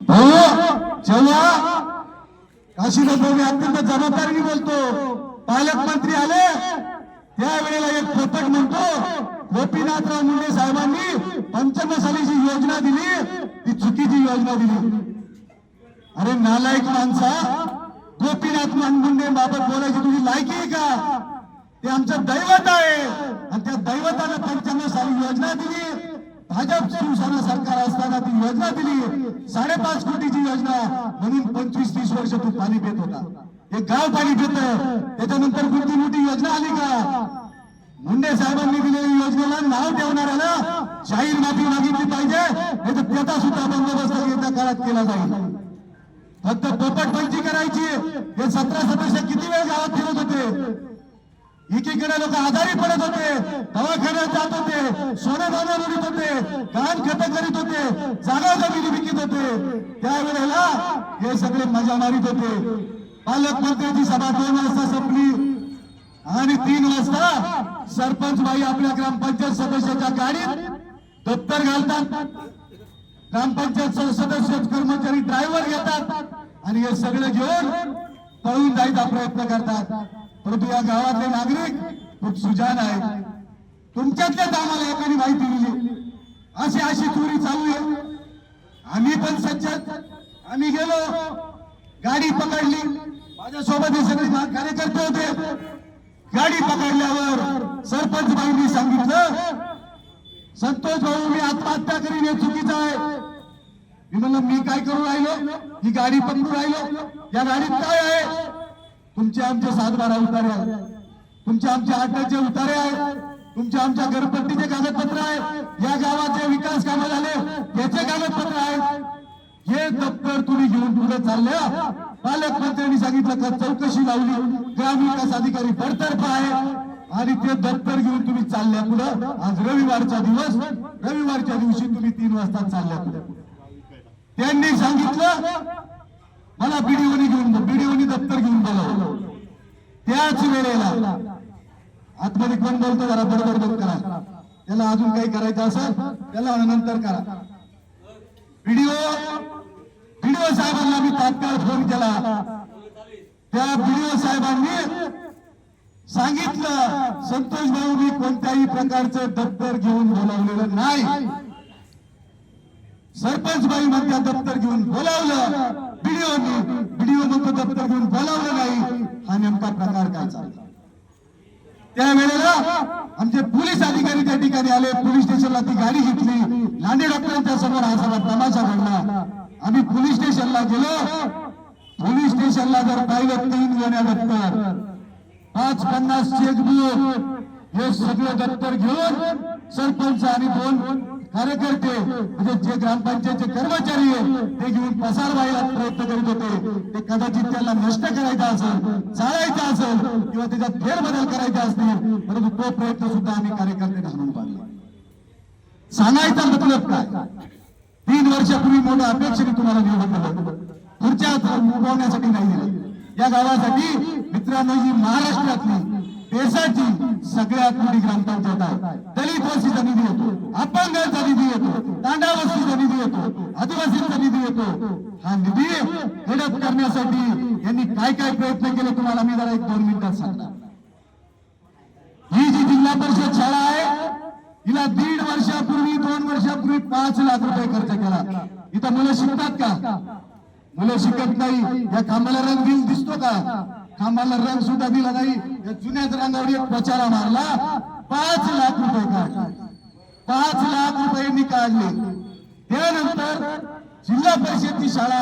हो, जेव्हा काशीनाथ मी अत्यंत जबाबदारी बोलतो. पालकमंत्री आले. त्यावेळेला एक पोपट म्हणतो गोपीनाथराव मुंडे साहेबांनी पंच्याण्णव साली जी योजना दिली ती चुकीची योजना दिली. अरे नालायक माणसा गोपीनाथ मुंडे बाबत बोलायची तुझी लायकी आहे का? ते आमचं दैवत आहे. आणि त्या दैवतानं पंच्याण्णव साली योजना दिली. भाजपचं शिवसेना सरकार असताना ती योजना दिली. साडेपाच कोटीची योजना. म्हणून पंचवीस तीस वर्ष तू पाणी पेत होता. एक गाव पाणी पेत. त्याच्यानंतर कोणती मोठी योजना आली का? मुंडे साहेबांनी दिलेल्या योजनेला नाव ठेवणाऱ्याला जाहीर माफी मागितली पाहिजे. नाही तर त्याचा सुद्धा बंदोबस्त येत्या काळात केला जाईल. फक्त पोपट पंची करायची. हे सतरा सदस्य किती वेळ गावात फिरत होते? एकीकडे लोक आजारी पडत होते दवाखान्यात जात होते सोने दाना उडीत होते कान खत करीत होते जागा जमिनी विकत होते. त्यावेळेला हे सगळे मजा मारित होते पालकमंत्र्यांची सभा दोन वाजता संपली आणि तीन वाजता सरपंच बाई आपल्या ग्रामपंचायत सदस्याच्या गाडीत दप्तर घालतात. ग्रामपंचायत सदस्य कर्मचारी ड्रायव्हर घेतात आणि हे सगळे घेऊन पळून जायचा प्रयत्न करतात. परंतु या गावातले नागरिक खूप सुजान आहेत. तुमच्यातल्याच आम्हाला एकाने माहिती दिली. अशी अशी चोरी चालू आहे. आम्ही पण सज्जत आम्ही गेलो. गाडी पकडली. माझ्यासोबत हे सगळे कार्यकर्ते होते. गाडी पकडल्यावर सरपंच बाईंनी सांगितलं संतोष भाऊ मी आत्महत्या करीन हे चुकीचं आहे. मी म्हणलं मी काय करू राहिलो? ही गाडी पकडू राहिलो? या गाडीत काय आहे? तुमचे आमचे सातबारा उतारे आहेत. तुमचे आमचे आठचे उतारे आहेत. तुमच्या आमच्या घरपट्टीचे कागदपत्र आहेत. या गावाचे विकास कामं झाले. त्याचे कागदपत्र आहेत. हे दप्तर तुम्ही घेऊन पुढे चालल्या. पालकमंत्र्यांनी सांगितलं का चौकशी लावली. ग्रामविकास अधिकारी बडतर्फ आहे. आणि ते दप्तर घेऊन तुम्ही चालल्या पुढं. आज रविवारचा दिवस. रविवारच्या दिवशी तुम्ही तीन वाजता चालल्या पुढे. त्यांनी सांगितलं मला बीडीओनी घेऊन बीडीओनी दप्तर घेऊन बोलावलं त्याच वेळेला आतमध्ये कोण बोलतो जरा बरोबर बंद करा. त्याला अजून काही करायचं असेल त्याला नंतर करा. व्हिडिओ व्हिडिओ साहेबांना मी तात्काळ फोन केला. त्या व्हिडिओ साहेबांनी सांगितलं संतोष भाऊ मी कोणत्याही प्रकारचं दप्तर घेऊन बोलावलेलं नाही. सरपंच बाई म्हणत्या दप्तर घेऊन बोलावलं. व्हिडिओनी व्हिडिओ म्हणतो दप्तर घेऊन बोलावलं नाही हा नेमका प्रकार काय चालला त्यावेळेला आमचे पोलीस अधिकारी त्या ठिकाणी आले पोलीस स्टेशनला ती गाडी घेतली. लांडे डॉक्टरांच्या समोर हा सगळा तमाशा घडला. आम्ही पोलीस स्टेशनला गेलो. पोलीस स्टेशनला जर पाहिलं तीन गोण्या दप्तर पाच पन्नास चेकबुक हे सगळं दप्तर घेऊन सरपंच आणि दोन कार्यकर्ते म्हणजे जे ग्रामपंचायतचे कर्मचारी आहेत ते घेऊन पसार व्हायला प्रयत्न करीत होते. ते कदाचित त्यांना नष्ट करायचा असेल चालायचा असेल किंवा त्याच्यात फेरबदल करायचा असतील परंतु तो प्रयत्न सुद्धा आम्ही कार्यकर्ते घालून पाहिला. सांगायचा मतलब काय? तीन वर्षापूर्वी मोठ्या अपेक्षेने तुम्हाला निवडून दिलं. पुढच्या उभवण्यासाठी नाही दिलं. या गावासाठी मित्रांनो ही महाराष्ट्रातली देशाची सगळ्यात मोठी ग्रामपंचायत आहे दलित वस्तीचा निधी येतो अपंगांचा निधी येतो तांडावस्तीचा निधी येतो आदिवासींचा निधी येतो. हा निधी हडप करण्यासाठी यांनी काय काय प्रयत्न केले तुम्हाला मी जरा एक दोन मिनिटात सांगणार. ही जी जिल्हा परिषद शाळा आहे हिला दीड वर्षापूर्वी दोन वर्षापूर्वी पाच लाख रुपये खर्च केला. इथं मुलं शिकतात का? मुलं शिकत नाही. या खांबाला रंग दिल दिसतो का? खांबाला रंग सुद्धा दिला नाही. या जुन्याच रंगावर एक पचारा मारला पाच लाख रुपये काढले पाच लाख रुपयांनी काढले. त्यानंतर जिल्हा परिषदची शाळा